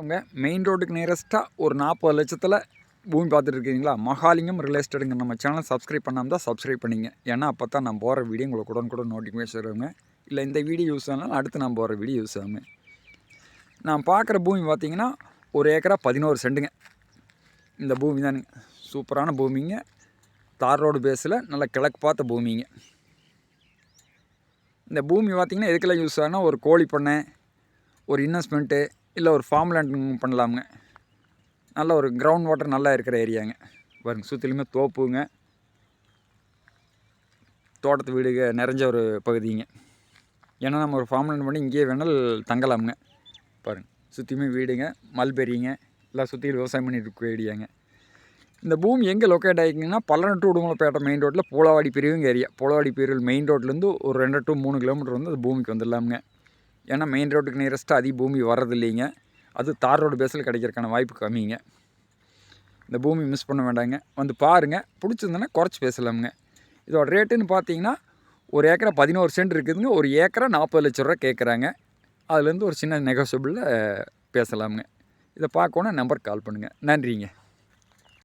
அவங்க மெயின் ரோட்டுக்கு நியரஸ்ட்டாக ஒரு நாற்பது லட்சத்தில் பூமி பார்த்துட்டு இருக்கீங்களா மகாலிங்கம் ரியல் எஸ்டேட்டுங்க நம்ம சேனலை சப்ஸ்கிரைப் பண்ணாமல் தான் சப்ஸ்கிரைப் பண்ணிங்க. ஏன்னா அப்போ தான் நான் போகிற வீடியோ உங்களுக்கு உடனுக்குடன் நோட்டிஃபிகேஷன் வருங்க. இல்லை இந்த வீடியோ யூஸ் ஆனாலும் அடுத்து நான் போகிற வீடியோ யூஸ் ஆகுங்க. நான் பார்க்குற பூமி பார்த்தீங்கன்னா ஒரு ஏக்கரா பதினோரு செண்டுங்க. இந்த பூமி தானுங்க. சூப்பரான பூமிங்க. தார் ரோடு பேஸில் நல்ல கிழக்கு பார்த்த பூமிங்க. இந்த பூமி பார்த்திங்கன்னா எதுக்கெல்லாம் யூஸ் ஆகுனா ஒரு கோழி பண்ணை ஒரு இன்வெஸ்ட்மெண்ட்டு இல்லை ஒரு ஃபார்ம் லேண்ட் பண்ணலாமுங்க. நல்ல ஒரு கிரவுண்ட் வாட்டர் நல்லா இருக்கிற ஏரியாங்க பாருங்க சுற்றிலுமே தோப்புங்க. தோட்டத்து வீடுக நிறைஞ்ச ஒரு பகுதிங்க. ஏன்னா நம்ம ஒரு ஃபார்ம் லேண்ட் பண்ணி இங்கேயே வேணால் தங்கலாமுங்க. பாருங்க சுற்றியுமே வீடுங்க மல்பெரிங்க எல்லாம் சுற்றி விவசாயம் பண்ணிட்டு இருக்க ஏரியாங்க. இந்த பூமி எங்கே லொக்கேட் ஆகிக்கிங்கன்னா பல்லனட்டு உடுமலைப்பேட்டை மெயின் ரோட்டில் பூலவாடி பிரிவுங்க ஏரியா பூலவாடி பிரிவில் மெயின் ரோட்லேருந்து ஒரு ரெண்டு டு மூணு கிலோமீட்டர் வந்து அந்த பூமிக்கு வந்துடலாமுங்க. ஏன்னா மெயின் ரோட்டுக்கு நியரஸ்ட்டாக அதிக பூமி வர்றது இல்லைங்க அது தார் ரோடு பேஸில் கிடைக்கிறதுக்கான வாய்ப்பு கம்மிங்க. இந்த பூமி மிஸ் பண்ண வேண்டாங்க. வந்து பாருங்கள் பிடிச்சிருந்தனா குறைச்சி பேசலாமுங்க. இதோட ரேட்டுன்னு பார்த்தீங்கன்னா ஒரு ஏக்கரா பதினோரு சென்ட் இருக்குதுங்க. ஒரு ஏக்கரா நாற்பது லட்ச ரூபா கேட்குறாங்க. அதுலேருந்து ஒரு சின்ன நெகோசியபிளில் பேசலாமுங்க. இதை பார்க்கணும் நம்பருக்கு கால் பண்ணுங்கள் நன்றிங்க.